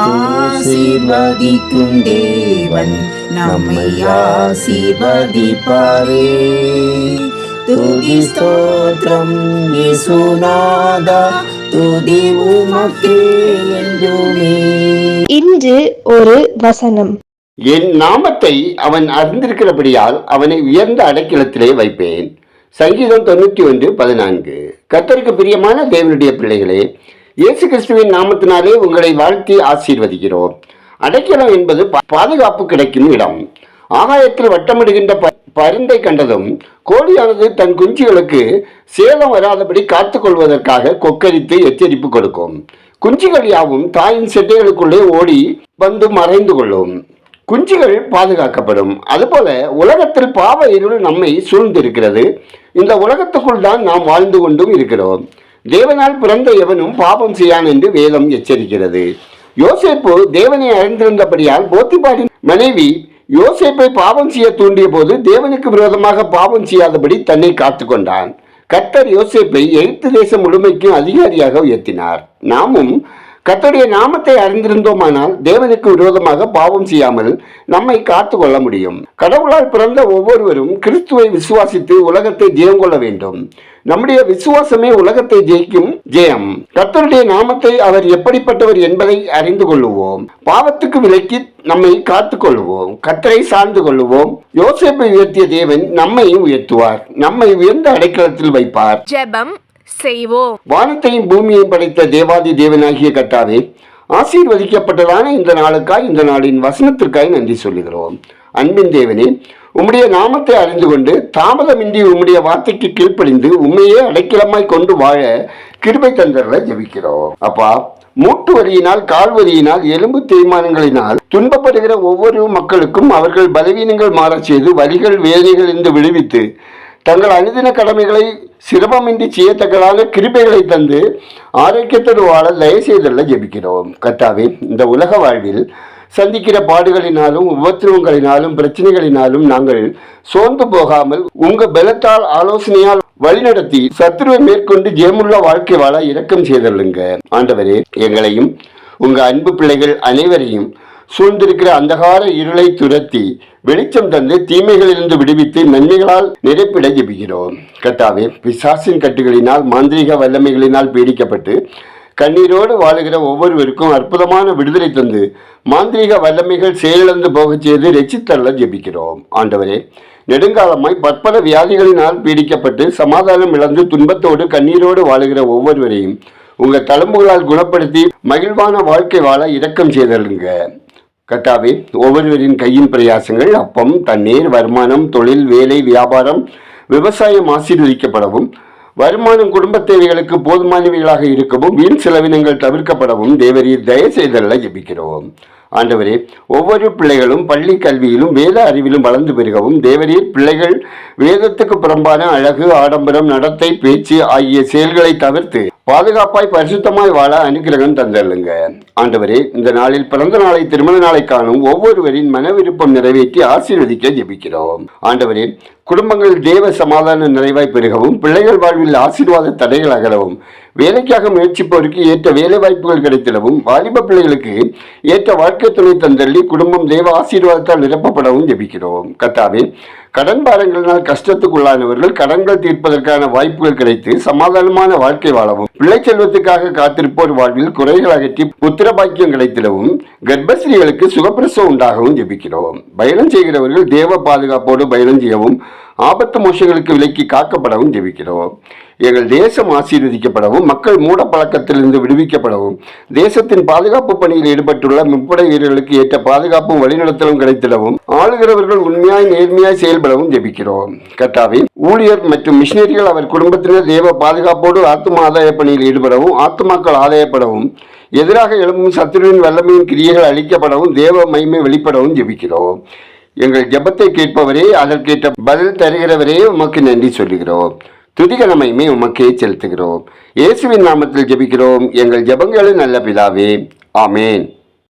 ஆசீர்வதிக்கும் தேவன் நம்மை ஆசீர்வதிப்பாரே. துதி ஸ்தோத்திரம் இயேசுநாதா துதி உமக்கே என்றுமே. இன்று ஒரு வசனம். என் நாமத்தை அவன் அறிந்திருக்கிறபடியால் அவனை உயர்ந்த அடைக்கலத்திலே வைப்பேன். சங்கீதம் தொண்ணூற்றி ஒன்று பதினான்கு. கத்தருக்கு பிரியமான தேவனுடைய பிள்ளைகளே இயேசு கிறிஸ்துவின் நாமத்தினாலே உங்களை வாழ்த்தி ஆசீர்வதிக்கிறோம். அடைக்கலம் என்பது பாதுகாப்பு கிடைக்கும் இடம். ஆகாயத்தில் வட்டமிடுகின்ற ப- பருந்தை கண்டதும் கோழியானது தன் குஞ்சுகளுக்கு சேதம் வராதபடி காத்துக்கொள்வதற்காக கொக்கரித்து எச்சரிப்பு கொடுக்கும். குஞ்சுகள் யாவும் தாயின் செட்டைகளுக்குள்ளே ஓடி வந்து மறைந்து கொள்ளும். குஞ்சுகள் பாதுகாக்கப்படும். அதுபோல உலகத்தில் பாவ இருள் நம்மை சூழ்ந்திருக்கிறது. இந்த உலகத்துக்குள் தான் நாம் வாழ்ந்து கொண்டும் இருக்கிறோம். தேவனால் பிறந்த எவனும் பாபம் செய்யான் என்று வேதம் எச்சரிக்கிறது. யோசேப்பு தேவனை அறிந்திருந்தபடியால் போத்திபாரின் மனைவி யோசேப்பை பாவம் செய்ய தூண்டிய போது தேவனுக்கு விரோதமாக பாவம் செய்யாதபடி தன்னை காத்து கொண்டான். கர்த்தர் யோசேப்பை எகிப்து தேசம் முழுமைக்கும் அதிகாரியாக உயர்த்தினார். நாமும் கத்தருடைய நாமத்தை அறிந்திருந்தோமானால் தேவனுக்கு விரோதமாக பாவம் செய்யாமல் நம்மை காத்து கொள்ள முடியும். கடவுளால் பிறந்த ஒவ்வொருவரும் கிறிஸ்துவை விசுவாசித்து உலகத்தை ஜெயம் கொள்ள வேண்டும். நம்முடைய விசுவாசமே உலகத்தை ஜெயிக்கும் ஜெயம். கத்தருடைய நாமத்தை அவர் எப்படிப்பட்டவர் என்பதை அறிந்து கொள்ளுவோம். பாவத்துக்கு விலக்கி நம்மை காத்து கொள்வோம் கத்தரை சார்ந்து கொள்வோம் யோசேப்பை உயர்த்திய தேவன் நம்மையும் உயர்த்துவார். நம்மை உயர்ந்த அடைக்கலத்தில் வைப்பார். ஜெபம் செய்வோம். வானத்தையும் பூமியையும் படைத்த தேவாதி தேவனாகிய கட்டாவே ஆசீர்வதிக்கப்பட்டதான இந்த நாளுக்காய் இந்த நாளின் வசனத்திற்காய் நன்றி சொல்லுகிறோம். அன்பின் தேவனே உம்முடைய நாமத்தை அறிந்து கொண்டு தாமதமின்றி உம்முடைய வார்த்தைக்கு கீழ்ப்படிந்து உண்மையே அடைக்கலமாய் கொண்டு வாழ கிருபை தந்தர்களை ஜபிக்கிறோம். அப்பா மூட்டு வலியினால் கால்வலியினால் எலும்பு தேய்மானங்களினால் துன்பப்படுகிற ஒவ்வொரு மக்களுக்கும் அவர்கள் பலவீனங்கள் மாறச் செய்து வலிகள் வேதனைகள் என்று விடுவித்து தங்கள் அனுதின கடமைகளை சிரமமின்றி செய்யத்தக்கதாக கிருபைகளை தந்து ஆரோக்கியத்தோடு வாழ தயவு செய்தல்ல ஜெபிக்கிறோம். கர்த்தாவே இந்த உலக வாழ்வில் சந்திக்கிற பாடுகளினாலும் உபத்திரவங்களினாலும் பிரச்சனைகளினாலும் நாங்கள் சோர்ந்து போகாமல் உங்க பலத்தால் ஆலோசனையால் வழிநடத்தி சத்துருவை மேற்கொண்டு ஜெயமுள்ள வாழ்க்கை வாழ இரக்கம் செய்தல்லுங்க ஆண்டவரே எங்களையும் உங்க அன்பு பிள்ளைகள் அனைவரையும் சூழ்ந்திருக்கிற அந்தகார இருளை துரத்தி வெளிச்சம் தந்து தீமைகளிலிருந்து விடுவித்து நன்மைகளால் நிறைப்பிட ஜெபிக்கிறோம் கத்தாவே பிசாசின் கட்டுகளினால் மாந்திரீக வல்லமைகளினால் பீடிக்கப்பட்டு கண்ணீரோடு வாழுகிற ஒவ்வொருவருக்கும் அற்புதமான விடுதலை தந்து மாந்திரீக வல்லமைகள் செயலிழந்து போகச் செய்து ரெச்சித்தள்ள ஜெபிக்கிறோம். ஆண்டவரே நெடுங்காலமாய் பற்பல வியாதிகளினால் பீடிக்கப்பட்டு சமாதானம் இழந்து துன்பத்தோடு கண்ணீரோடு வாழுகிற ஒவ்வொருவரையும் உங்கள் தழும்புகளால் குணப்படுத்தி மகிழ்வான வாழ்க்கை வாழ இரக்கம் செய்தருங்க கட்டாவே ஒவ்வொருவரின் கையின் பிரயாசங்கள் அப்பம் தண்ணீர் வருமானம் தொழில் வேலை வியாபாரம் விவசாயம் ஆசீர்வதிக்கப்படவும் வருமானம் குடும்ப தேவைகளுக்கு போதுமானவைகளாக இருக்கவும் வீண் செலவினங்கள் தவிர்க்கப்படவும் தேவரீர் தயவு செய்தல்ல ஜபிக்கிறோம். ஆண்டவரே ஒவ்வொரு பிள்ளைகளும் பள்ளி கல்வியிலும் வேத அறிவிலும் வளர்ந்து பெருகவும் தேவரீர் பிள்ளைகள் வேதத்துக்கு புறம்பான அழகு ஆடம்பரம் நடத்தை பேச்சு ஆகிய செயல்களை தவிர்த்து பாதுகாப்பாய் பரிசுத்தமாய் வாழ அனுகிரகம் தந்தள்ளுங்க. ஆண்டவரே இந்த நாளில் பிறந்த நாளை திருமண நாளை காணும் ஒவ்வொருவரின் மன விருப்பம் நிறைவேற்றி ஆசீர்வதிக்க ஜெபிக்கிறோம். ஆண்டவரே குடும்பங்கள் தேவ சமாதான நிறைவாய் பெருகவும் பிள்ளைகள் வாழ்வில் ஆசீர்வாத தடைகள் அகலவும் வேலைக்காக முயற்சிப்பவருக்கு ஏற்ற வேலை வாய்ப்புகள் கிடைத்திடவும் வாலிப பிள்ளைகளுக்கு ஏற்ற வாழ்க்கை துணை தந்தள்ளி குடும்பம் தேவ ஆசீர்வாதத்தால் நிரப்பப்படவும் ஜெபிக்கிறோம். கத்தாவே கடன் பாரங்களினால் கஷ்டத்துக்குள்ளானவர்கள் கடன்கள் தீர்ப்பதற்கான வாய்ப்புகள் கிடைத்து சமாதானமான வாழ்க்கை வாழவும் பிள்ளை செல்வத்துக்காக காத்திருப்போர் வாழ்வில் குறைகள் அகற்றி புத்திர பாக்கியம் கிடைத்திடவும் கர்ப்பஸ்ரீகளுக்கு சுகப்பிரசவம் உண்டாகவும் ஜெபிக்கிறோம். பயணம் செய்கிறவர்கள் தேவ பாதுகாப்போடு பயணம் செய்யவும் ஆபத்து மோசங்களுக்கு விலக்கி காக்கப்படவும் ஜெபிக்கிறோம். எங்கள் தேசம் ஆசீர்வதிக்கப்படவும் மக்கள் மூட பழக்கத்திலிருந்து விடுவிக்கப்படவும் தேசத்தின் பாதுகாப்பு பணியில் ஈடுபட்டுள்ள முப்படை வீரர்களுக்கு ஏற்ற பாதுகாப்பும் வழிநடத்தலும் கிடைத்திடவும் ஆளுகிறவர்கள் உண்மையாய் நேர்மையாய் செயல்படவும் ஜெபிக்கிறோம். கட்டாவின் ஊழியர் மற்றும் மிஷினரிகள் அவர் குடும்பத்தினர் தேவ பாதுகாப்போடு ஆத்தும ஆதாய பணியில் ஈடுபடவும் ஆத்துமாக்கள் ஆதாயப்படவும் எதிராக எழும்பும் சத்துருவின் வல்லமையின் கிரியைகள் அளிக்கப்படவும் தேவ மகிமை வெளிப்படவும் ஜெபிக்கிறோம். எங்கள் ஜபத்தை கேட்பவரே அதற்கேற்ற பதில் தருகிறவரே உமக்கு நன்றி சொல்லுகிறோம். துதிகனமையுமே உமக்கே செலுத்துகிறோம். இயேசுவின் நாமத்தில் ஜெபிக்கிறோம். எங்கள் ஜபங்களும் நல்ல பிதாவே. ஆமேன்.